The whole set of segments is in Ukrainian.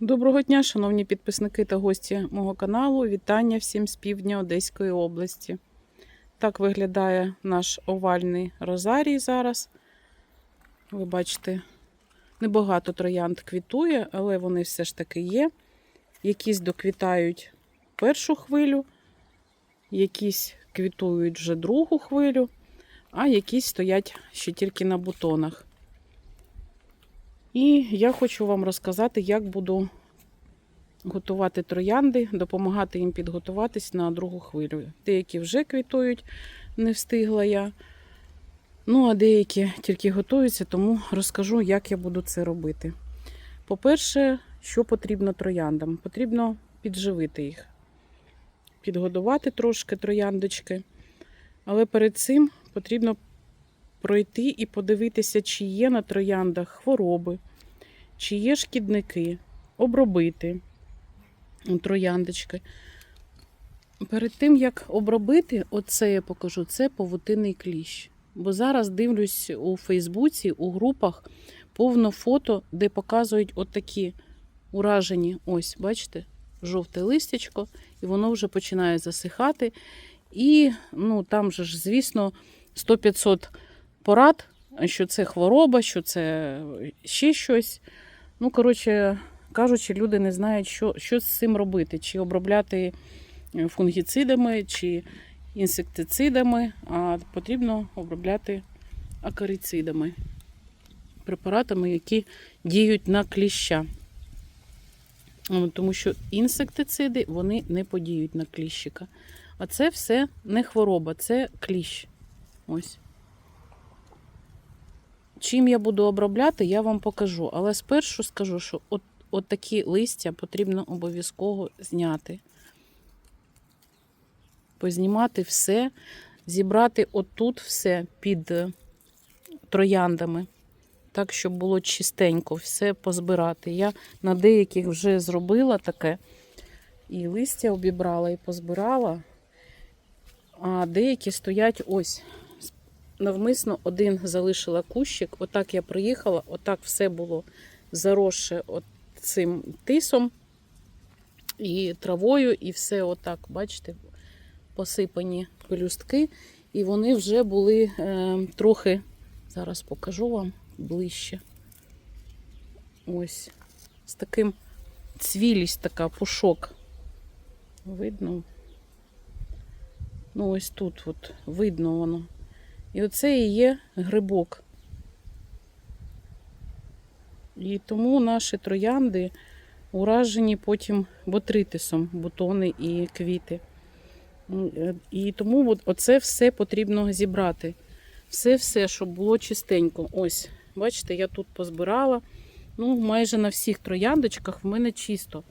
Доброго дня, шановні підписники та гості мого каналу. Вітання всім з півдня Одеської області. Так виглядає наш овальний розарій зараз. Ви бачите, небагато троянд квітує, але вони все ж таки є. Якісь доквітають першу хвилю, якісь квітують вже другу хвилю, а якісь стоять ще тільки на бутонах. І я хочу вам розказати, як буду готувати троянди, допомагати їм підготуватись на другу хвилю. Деякі вже квітують, не встигла я. Ну, а деякі тільки готуються, тому розкажу, як я буду це робити. По-перше, що потрібно трояндам? Потрібно підживити їх, підгодувати трошки трояндочки. Але перед цим потрібно пройти і подивитися, чи є на трояндах хвороби, чи є шкідники, обробити трояндочки. Перед тим, як обробити, оце я покажу, це павутинний кліщ. Бо зараз дивлюсь у Фейсбуці, у групах повно фото, де показують отакі уражені, ось, бачите, жовте листячко, і воно вже починає засихати. І ну, там же ж, звісно, 100-500 порад, що це хвороба, що це ще щось. Ну, коротше кажучи, люди не знають, що, що з цим робити, чи обробляти е, фунгіцидами, чи інсектицидами, а потрібно обробляти акарицидами, препаратами, які діють на кліща. Тому що інсектициди вони не подіють на кліщика. А це все не хвороба, це кліщ. Ось. Чим я буду обробляти, я вам покажу. Але спершу скажу, що от, от такі листя потрібно обов'язково зняти. Познімати все, зібрати отут все під е, трояндами, так, щоб було чистенько, все позбирати. Я на деяких вже зробила таке. І листя обібрала і позбирала. А деякі стоять ось. Навмисно один залишила кущик. Отак я приїхала, отак все було заросше от цим тисом і травою, і все отак, бачите, посипані пелюстки. І вони вже були е, трохи, зараз покажу вам ближче. Ось, з таким цвілість така, пушок. Видно? Ну, ось тут от видно воно. І оце і є грибок. І тому наші троянди уражені потім ботритисом, бутони і квіти. І тому оце все потрібно зібрати. Все-все, щоб було чистенько. Ось, бачите, я тут позбирала. Ну, майже на всіх трояндочках в мене чисто.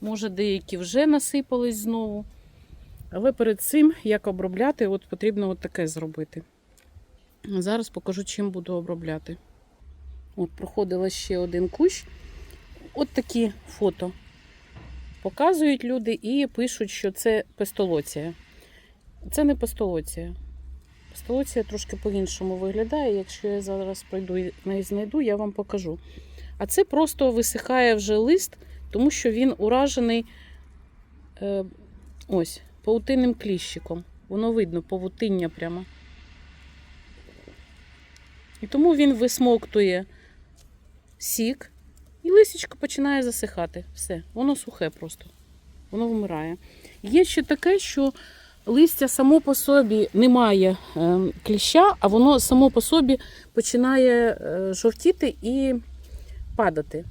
Може, деякі вже насипались знову. Але перед цим, як обробляти, от потрібно от таке зробити. Зараз покажу, чим буду обробляти. От, проходила ще один кущ. От такі фото показують люди і пишуть, що це пестолоція. Це не пестолоція. Пестолоція трошки по-іншому виглядає. Якщо я зараз пройду і знайду, я вам покажу. А це просто висихає вже лист, тому що він уражений е, ось, паутинним кліщиком. Воно видно, павутиння прямо. І тому він висмоктує сік, і лисичко починає засихати. Все, воно сухе просто. Воно вмирає. Є ще таке, що листя само по собі не має е, кліща, а воно само по собі починає е, жовтіти і падати.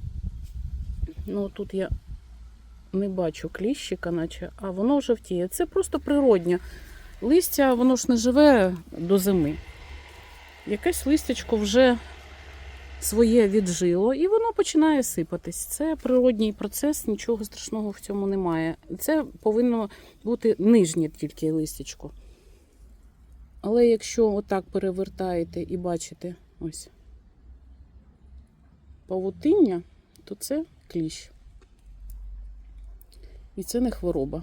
Ну, тут я не бачу кліщика, наче, а воно жовтіє. Це просто природнє. Листя, воно ж не живе до зими. Якесь листячко вже своє віджило, і воно починає сипатись. Це природній процес, нічого страшного в цьому немає. Це повинно бути нижнє тільки листячко. Але якщо отак перевертаєте і бачите ось павутиння, то це кліщ. І це не хвороба.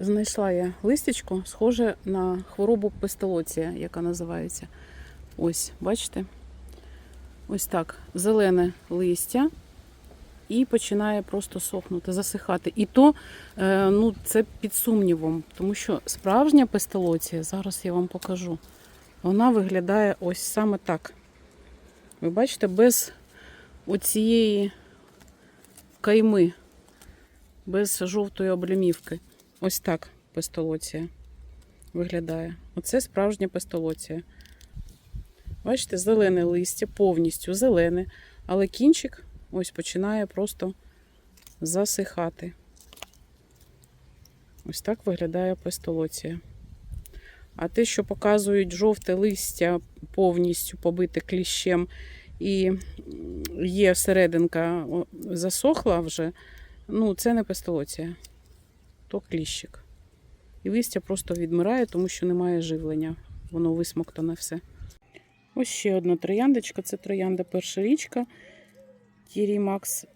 Знайшла я листячко, схоже на хворобу пестолоція, яка називається. Ось, бачите? Ось так. Зелене листя. і починає просто сохнути, засихати. І то е, ну, це під сумнівом, тому що справжня пестолоція, зараз я вам покажу, вона виглядає ось саме так. Ви бачите, без оцієї кайми, без жовтої облямівки. Ось так пестолоція виглядає. Оце справжня пестолоція. Бачите, зелене листя, повністю зелене, але кінчик ось починає просто засихати. Ось так виглядає пестолоція. А те, що показують жовте листя повністю побите кліщем, і є серединка засохла вже, ну це не пестолоція, то кліщик. І листя просто відмирає, тому що немає живлення. Воно висмоктане все. Ось ще одна трояндочка. Це троянда перша річка Тірі Макс.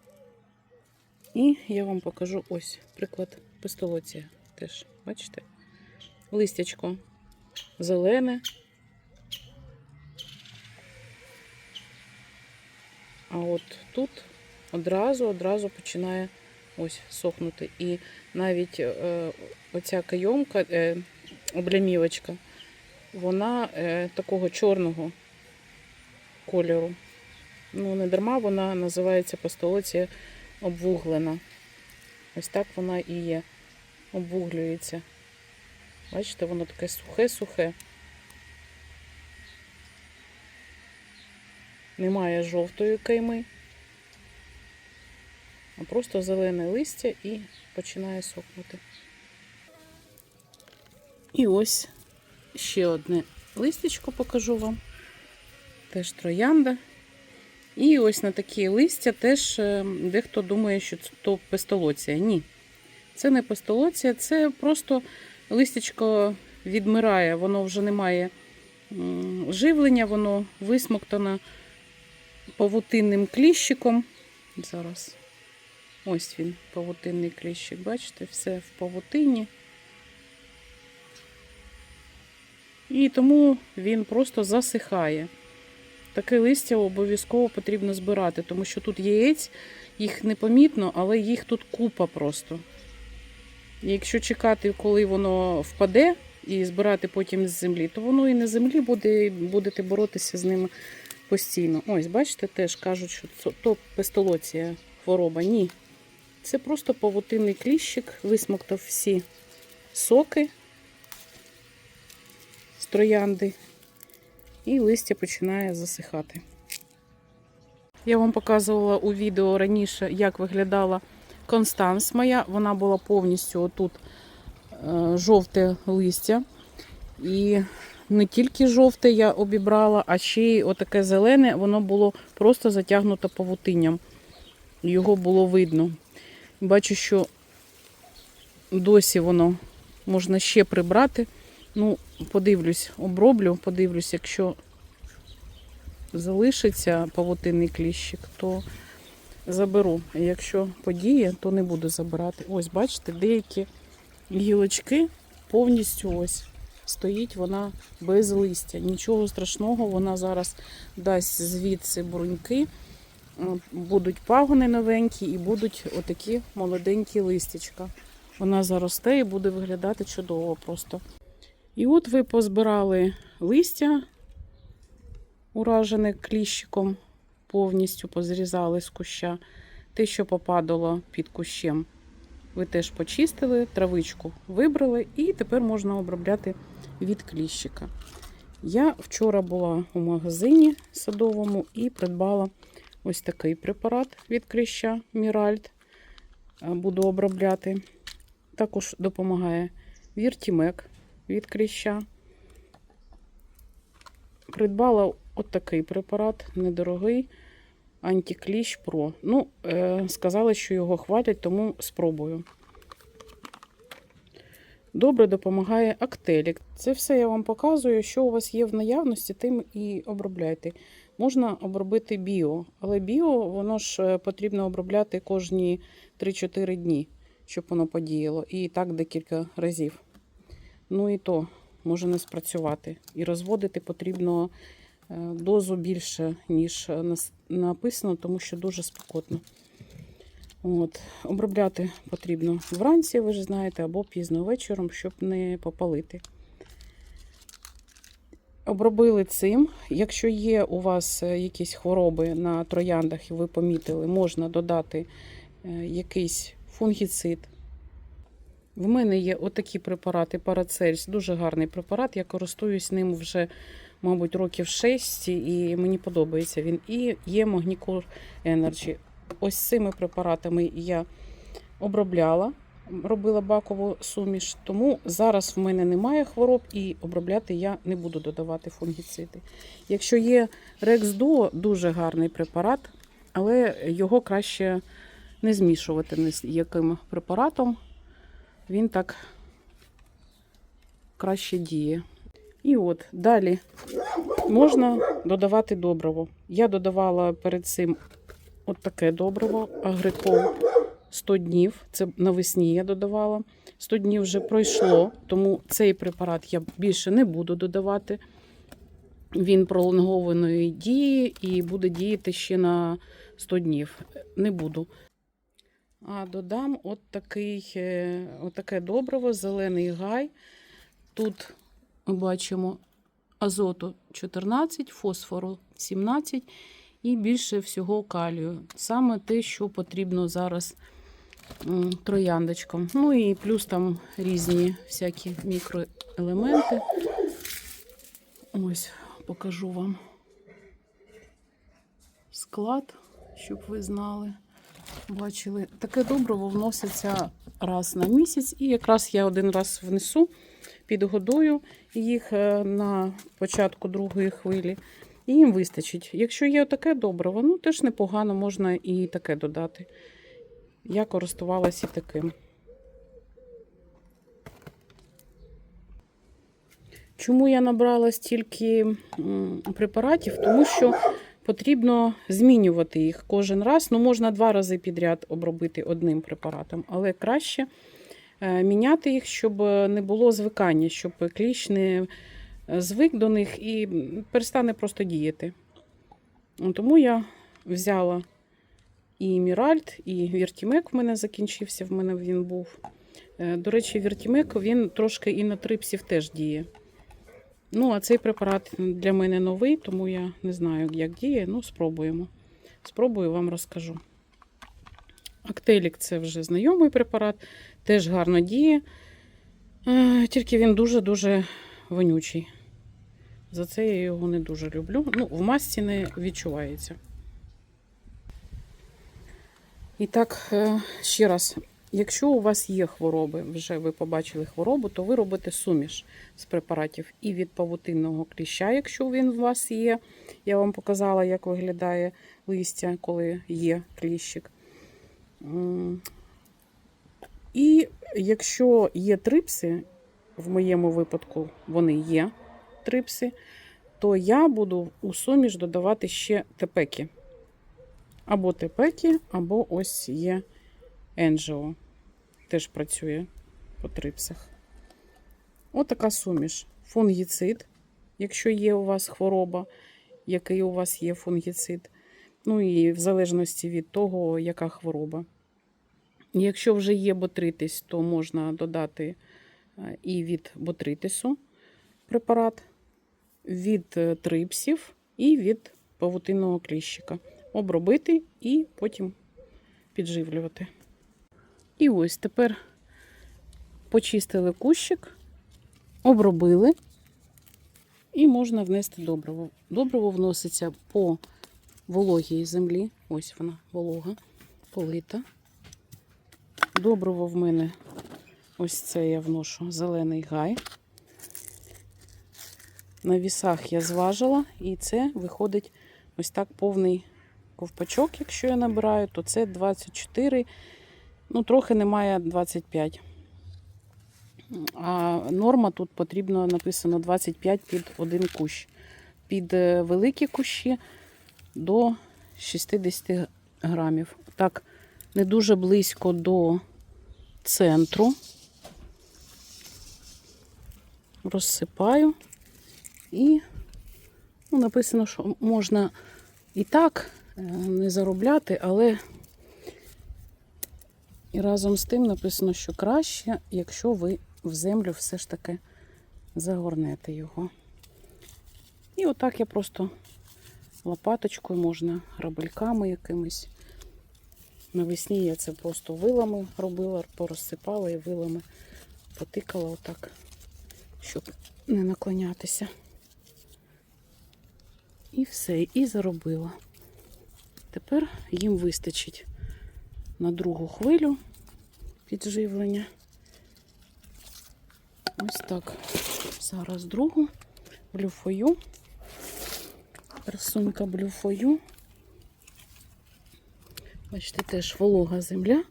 І я вам покажу ось приклад пестолоція. Теж, бачите? Листячко зелене. А от тут одразу одразу починає ось сохнути. І навіть е, оця кайомка, е, облямівочка, вона е, такого чорного кольору. Ну, не дарма вона називається пастолоція обвуглена. Ось так вона і є. Обвуглюється. Бачите, воно таке сухе-сухе. Немає жовтої кайми, просто зелене листя і починає сохнути. І ось ще одне листячко покажу вам. Теж троянда. І ось на такі листя теж е, дехто думає, що це то пестолоція. Ні, це не пестолоція, це просто листячко відмирає, воно вже не має живлення, воно висмоктано павутинним кліщиком. Зараз ось він, павутинний кліщик. Бачите, все в павутині. І тому він просто засихає. Таке листя обов'язково потрібно збирати, тому що тут яєць, їх непомітно, але їх тут купа просто. І якщо чекати, коли воно впаде, і збирати потім з землі, то воно і на землі буде, будете боротися з ними постійно. Ось, бачите, теж кажуть, що це то пестолоція хвороба. Ні. Це просто павутинний кліщик, висмоктав всі соки з троянди, і листя починає засихати. Я вам показувала у відео раніше, як виглядала констанс моя. Вона була повністю отут е, жовте листя. І не тільки жовте я обібрала, а ще й отаке зелене, воно було просто затягнуто павутинням. Його було видно. Бачу, що досі воно можна ще прибрати. Ну, подивлюсь, оброблю, подивлюсь, якщо залишиться павутинний кліщик, то заберу. Якщо подіє, то не буду забирати. Ось, бачите, деякі гілочки повністю ось стоїть вона без листя. Нічого страшного, вона зараз дасть звідси бруньки, будуть пагони новенькі і будуть отакі молоденькі листячка. Вона заросте і буде виглядати чудово просто. І от ви позбирали листя, уражене кліщиком, повністю позрізали з куща. Те, що попадало під кущем, ви теж почистили, травичку вибрали, і тепер можна обробляти від кліщика. Я вчора була у магазині садовому і придбала ось такий препарат від кліща Міральд. Буду обробляти. Також допомагає Віртімек від кліща. Придбала от такий препарат, недорогий антикліщ Про. Ну, е, сказали, що його хвалять, тому спробую. Добре допомагає Актелік. Це все я вам показую, що у вас є в наявності, тим і обробляйте. Можна обробити біо, але біо воно ж е, потрібно обробляти кожні 3-4 дні, щоб воно подіяло. І так декілька разів. Ну і то може не спрацювати. І розводити потрібно е, дозу більше, ніж написано, тому що дуже спекотно. От. Обробляти потрібно вранці, ви ж знаєте, або пізно вечором, щоб не попалити. Обробили цим. Якщо є у вас е, якісь хвороби на трояндах, і ви помітили, можна додати е, якийсь фунгіцид. В мене є отакі препарати Парацельс, дуже гарний препарат. Я користуюсь ним вже, мабуть, років 6, і мені подобається він. І є Magnicure Energy. Ось цими препаратами я обробляла, робила бакову суміш, тому зараз в мене немає хвороб і обробляти я не буду додавати фунгіциди. Якщо є Рексдуо, дуже гарний препарат, але його краще не змішувати ні з яким препаратом. Він так краще діє. І от далі можна додавати добриво. Я додавала перед цим от таке добриво, агрикол 100 днів. Це навесні я додавала. 100 днів вже пройшло, тому цей препарат я більше не буду додавати. Він пролонгованої дії і буде діяти ще на 100 днів. Не буду. А додам от, такий, е, от таке добриво, зелений гай. Тут бачимо азоту 14, фосфору 17 і більше всього калію. Саме те, що потрібно зараз м, трояндочкам. Ну і плюс там різні всякі мікроелементи. Ось, покажу вам склад, щоб ви знали. Бачили, таке добриво вноситься раз на місяць, і якраз я один раз внесу, підгодую їх е, на початку другої хвилі, і їм вистачить. Якщо є таке добриво, ну теж непогано, можна і таке додати. Я користувалася таким. Чому я набрала стільки препаратів? Тому що потрібно змінювати їх кожен раз. Ну, можна два рази підряд обробити одним препаратом, але краще е, міняти їх, щоб не було звикання, щоб кліщ не е, звик до них і перестане просто діяти. Тому я взяла і Міральт, і Віртімек в мене закінчився, в мене він був. Е, До речі, Віртімек він трошки і на трипсів теж діє. Ну, а цей препарат для мене новий, тому я не знаю, як діє. Ну, спробуємо. Спробую, вам розкажу. Актелік це вже знайомий препарат, теж гарно діє. Е, Тільки він дуже-дуже вонючий. За це я його не дуже люблю. Ну, в масці не відчувається. І так, е, ще раз, якщо у вас є хвороби, вже ви побачили хворобу, то ви робите суміш з препаратів і від павутинного кліща, якщо він у вас є. Я вам показала, як виглядає листя, коли є кліщик. І якщо є трипси, в моєму випадку вони є трипси, то я буду у суміш додавати ще тепеки. Або тепеки, або ось є енджіо. Теж працює по трипсах. Отака суміш. Фунгіцид, якщо є у вас хвороба, який у вас є фунгіцид. Ну і в залежності від того, яка хвороба. Якщо вже є ботритис, то можна додати е, і від ботритису препарат, від е, трипсів і від павутинного кліщика. Обробити і потім підживлювати. І ось тепер почистили кущик, обробили і можна внести добриво. Добриво вноситься по вологій землі. Ось вона волога, полита. Добриво в мене ось це я вношу зелений гай. На вісах я зважила, і це виходить ось так повний ковпачок. Якщо я набираю, то це 24, ну трохи немає 25. А норма тут потрібно написано 25 під один кущ. Під е, великі кущі до 60 грамів. Так, не дуже близько до центру. Розсипаю. І ну, написано, що можна і так не заробляти, але І разом з тим написано, що краще, якщо ви в землю все ж таки загорнете його. І отак я просто лопаточкою можна, грабельками якимись. Навесні я це просто вилами робила, порозсипала і вилами потикала отак, щоб не наклонятися. І все, і заробила. Тепер їм вистачить на другу хвилю підживлення. Ось так. Зараз другу блюфою. Красунька блюфою. Бачите, теж волога земля.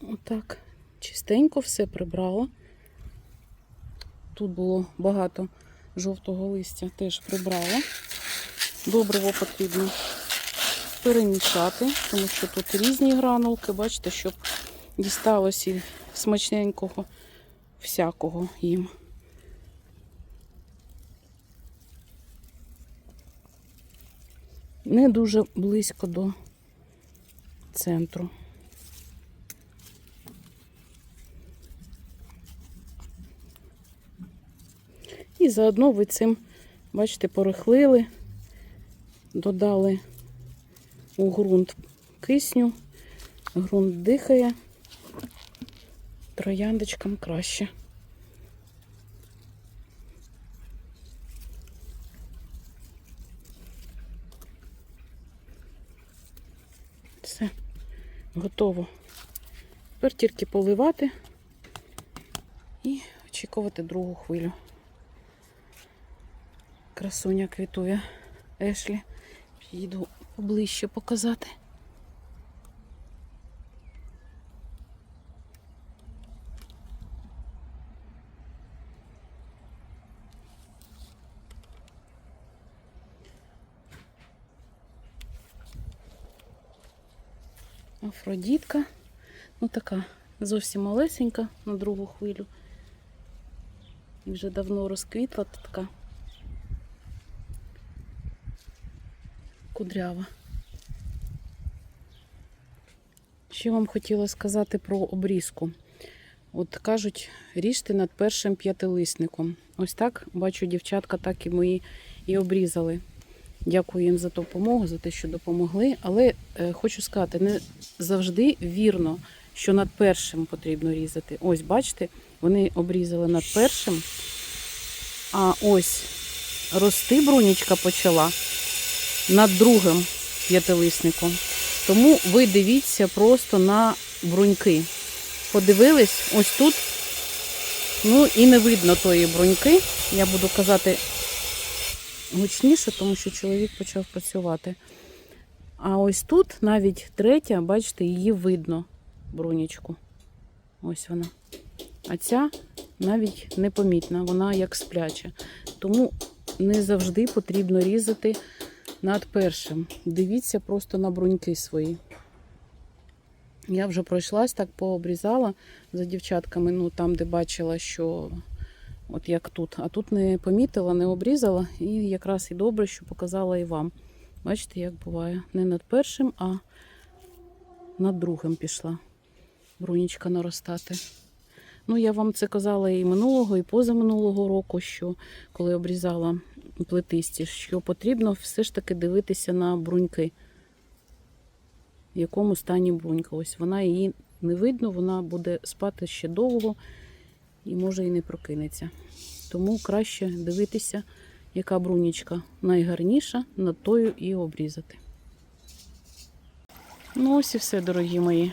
Отак. Чистенько все прибрала. Тут було багато жовтого листя, теж прибрала. Добриво потрібно перемішати, тому що тут різні гранулки, бачите, щоб дісталося смачненького всякого їм. Не дуже близько до центру. І заодно ви цим, бачите, порихлили, додали у ґрунт кисню, ґрунт дихає, трояндочкам краще. Все, готово. Тепер тільки поливати і очікувати другу хвилю. Красуня квітує Ешлі. Підійду поближче показати. Афродітка. Ну така зовсім малесенька на другу хвилю. І вже давно розквітла така кудрява. Ще вам хотіла сказати про обрізку. От кажуть, ріжте над першим п'ятилисником. Ось так, бачу, дівчатка так і мої і обрізали. Дякую їм за допомогу, за те, що допомогли. Але е, хочу сказати, не завжди вірно, що над першим потрібно різати. Ось, бачите, вони обрізали над першим. А ось рости брунічка почала над другим п'ятилисником. Тому ви дивіться просто на бруньки. Подивились, ось тут, ну і не видно тої бруньки. Я буду казати гучніше, тому що чоловік почав працювати. А ось тут навіть третя, бачите, її видно, брунічку. Ось вона. А ця навіть непомітна, вона як спляча. Тому не завжди потрібно різати над першим. Дивіться просто на бруньки свої. Я вже пройшлась, так пообрізала за дівчатками, ну там, де бачила, що от як тут. А тут не помітила, не обрізала, і якраз і добре, що показала і вам. Бачите, як буває. Не над першим, а над другим пішла брунічка наростати. Ну, я вам це казала і минулого, і позаминулого року, що коли обрізала плетисті, що потрібно все ж таки дивитися на бруньки. В якому стані брунька. Ось вона її не видно, вона буде спати ще довго і може і не прокинеться. Тому краще дивитися, яка брунічка найгарніша, над тою і обрізати. Ну, ось і все, дорогі мої.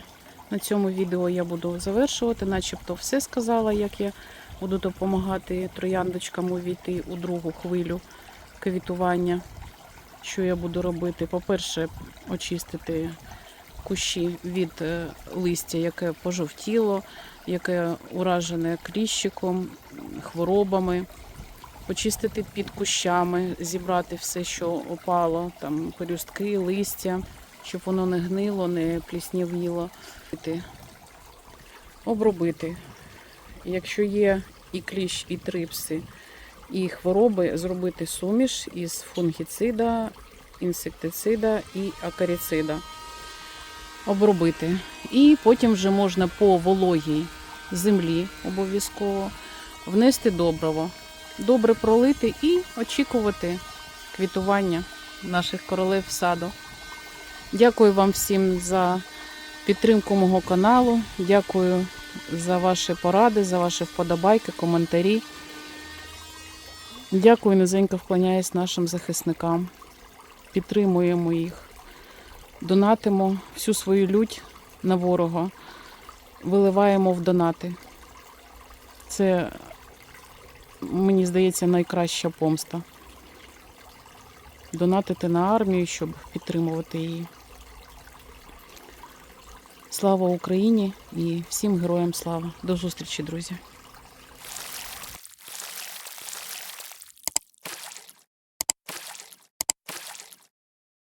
На цьому відео я буду завершувати, начебто все сказала, як я буду допомагати трояндочкам увійти у другу хвилю квітування. Що я буду робити? По-перше, очистити кущі від е, листя, яке пожовтіло, яке уражене кліщиком, хворобами, почистити під кущами, зібрати все, що опало, там пелюстки, листя, щоб воно не гнило, не пліснявіло. Обробити. Якщо є і кліщ, і трипси, і хвороби, зробити суміш із фунгіцида, інсектицида і акаріцида. обробити. І потім вже можна по вологій землі обов'язково внести добриво, добре пролити і очікувати квітування наших королев саду. Дякую вам всім за підтримку мого каналу. Дякую за ваші поради, за ваші вподобайки, коментарі. Дякую, низенько вклоняюсь нашим захисникам. Підтримуємо їх, донатимо всю свою лють на ворога, виливаємо в донати. Це, мені здається, найкраща помста. Донатити на армію, щоб підтримувати її. Слава Україні і всім героям слава. До зустрічі, друзі!